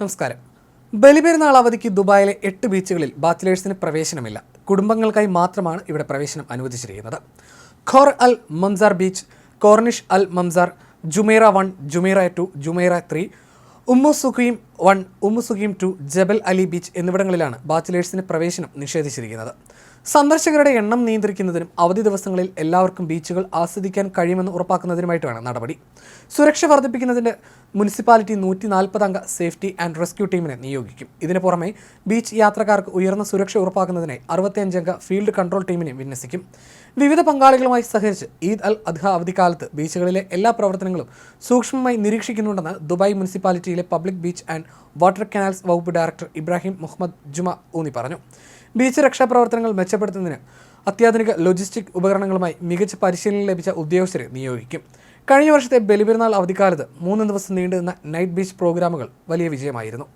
നമസ്കാരം. ബലിപെരുന്നാൾ അവധിക്ക് ദുബായിലെ എട്ട് ബീച്ചുകളിൽ ബാച്ചിലേഴ്സിന് പ്രവേശനമില്ല. കുടുംബങ്ങൾക്കായി മാത്രമാണ് ഇവിടെ പ്രവേശനം അനുവദിച്ചിരിക്കുന്നത്. Khor Al Mamzar beach Corniche Al Mamzar Jumeirah one Jumeirah two Jumeirah three Umm Suqeim one Umm Suqeim two Jebel Ali beach എന്നിവിടങ്ങളിലാണ് ബാച്ചിലേഴ്സിന് പ്രവേശനം നിഷേധിച്ചിരിക്കുന്നത്. സന്ദർശകരുടെ എണ്ണം നിയന്ത്രിക്കുന്നതിനും അവധി ദിവസങ്ങളിൽ എല്ലാവർക്കും ബീച്ചുകൾ ആസ്വദിക്കാൻ കഴിയുമെന്ന് ഉറപ്പാക്കുന്നതിനുമായിട്ടാണ് നടപടി. സുരക്ഷ വർദ്ധിപ്പിക്കുന്നതിന് മുനിസിപ്പാലിറ്റി നൂറ്റി നാൽപ്പതംഗ സേഫ്റ്റി ആൻഡ് റെസ്ക്യൂ ടീമിനെ നിയോഗിക്കും. ഇതിനു പുറമെ ബീച്ച് യാത്രക്കാർക്ക് ഉയർന്ന സുരക്ഷ ഉറപ്പാക്കുന്നതിനായി അറുപത്തിയഞ്ചംഗ ഫീൽഡ് കൺട്രോൾ ടീമിനെ വിന്യസിക്കും. വിവിധ പങ്കാളികളുമായി സഹകരിച്ച് ഈദ് അൽ അദ്ഹ അവധിക്കാലത്ത് ബീച്ചുകളിലെ എല്ലാ പ്രവർത്തനങ്ങളും സൂക്ഷ്മമായി നിരീക്ഷിക്കുന്നുണ്ടെന്ന് ദുബായ് മുനിസിപ്പാലിറ്റിയിലെ public beach and water canals വകുപ്പ് ഡയറക്ടർ ഇബ്രാഹിം മുഹമ്മദ് ജുമ ഊന്നി പറഞ്ഞു. ബീച്ച് രക്ഷാപ്രവർത്തനങ്ങൾ മെച്ചപ്പെടുത്തുന്നതിന് അത്യാധുനിക ലോജിസ്റ്റിക് ഉപകരണങ്ങളുമായി മികച്ച പരിശീലനം ലഭിച്ച ഉദ്യോഗസ്ഥരെ നിയോഗിക്കും. കഴിഞ്ഞ വർഷത്തെ ബലിപെരുന്നാൾ അവധിക്കാലത്ത് മൂന്ന് ദിവസം നീണ്ടുനിന്ന നൈറ്റ് ബീച്ച് പ്രോഗ്രാമുകൾ വലിയ വിജയമായിരുന്നു.